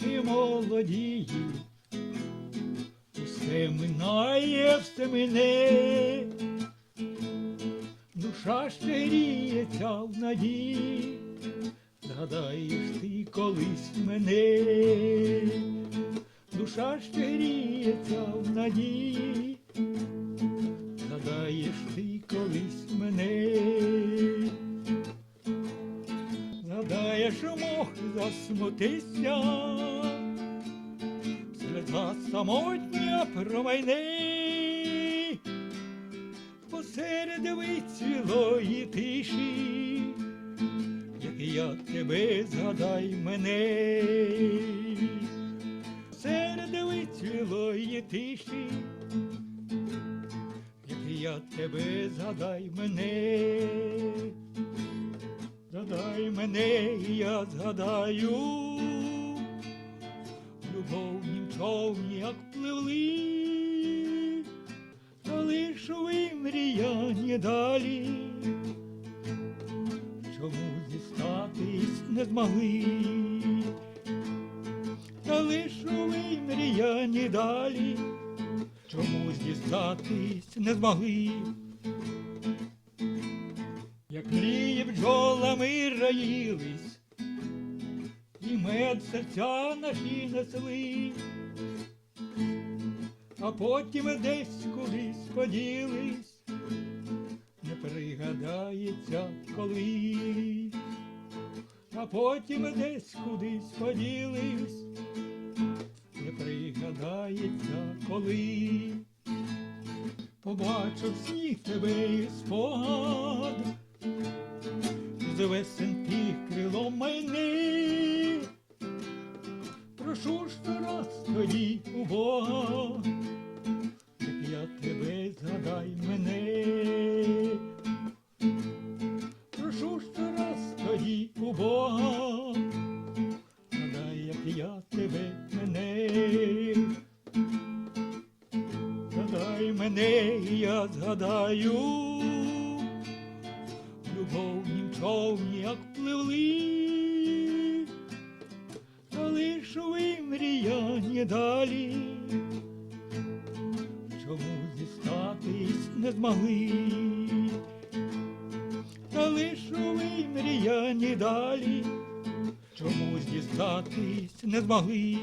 роки молодії, усе минає, все мине, душа ще гріється в надії, згадаєш ти колись мене, душа ще гріється в надії, згадаєш ти колись Згадаєш, мох засмутися, сльоза самотня промайни, посеред вицвілої тиші, як я тебе згадай мене, серед вицвілої тиші, як я тебе згадай мене. Згадай мене, і я згадаю, в любовнім човні, як пливли, залишили мріяні далі, чому дістатись не змогли, залишили мріяні далі, чому дістатись не змогли. Як мрії бджолами раїлись, і мед серця наші несли, а потім десь кудись поділись, не пригадається коли, а потім десь кудись поділись, не пригадається коли. Побачив сніг тебе і спогад, з весен тих крилом майни. Прошу ще раз тоді у Бога, як я тебе згадай мене. Прошу ще раз тоді у Бога, згадай, як я тебе мене. Згадай мене, я згадаю, любовнім човні, як пливли, залишили мріяні далі, чому дістатись не змогли, залишили мріяні далі, чому дістатись не змогли.